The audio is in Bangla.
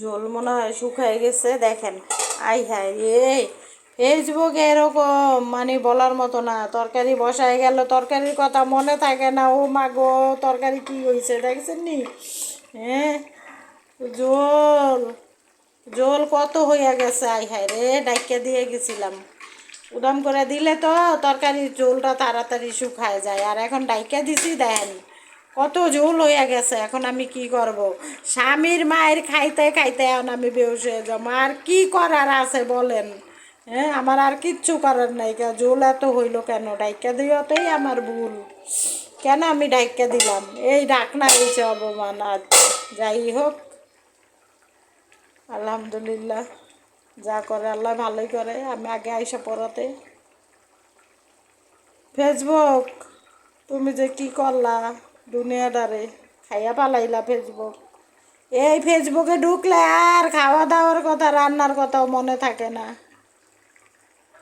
ঝোল মনে হয় শুকায় গেছে, দেখেন। আই হাই রে ফেসবুক এরকম মানে বলার মতো না। তরকারি বসায় গেল, তরকারির কথা মনে থাকে না। ও মা গো, তরকারি কি হয়েছে দেখছেন নি? হ্যাঁ? ঝোল ঝোল কত হইয়া গেছে, আই হাই রে, ডাইকা দিয়ে গেছিলাম। উদাম করে দিলে তো তরকারির ঝোলটা তাড়াতাড়ি শুকায় যায়। আর এখন ডাইকা দিছি দেখেন কত ঝোল হইয়া গেছে, এখন আমি কি করব? স্বামীর মায়ের খাইতে খাইতে এখন আমি বেউস হয়ে যাব। আর কি করার আছে বলেন? হ্যাঁ আমার আর কিচ্ছু করার নাই। ঝোল এত হইল কেন? ডাইকা দিওয়াতেই আমার ভুল। কেন আমি ডাইকা দিলাম? এই ডাকনা হয়েছে অপমান আর যাই হোক, আলহামদুলিল্লাহ। যা করে আল্লাহ ভালোই করে। আমি আগে আইসা পড়াতে। ফেসবুক, তুমি যে কি করলা? দুনিয়াটারে খাইয়া পালাইলা ফেসবুক। এই ফেসবুকে ঢুকলে আর খাওয়া দাওয়ার কথা, রান্নার কথাও মনে থাকে না।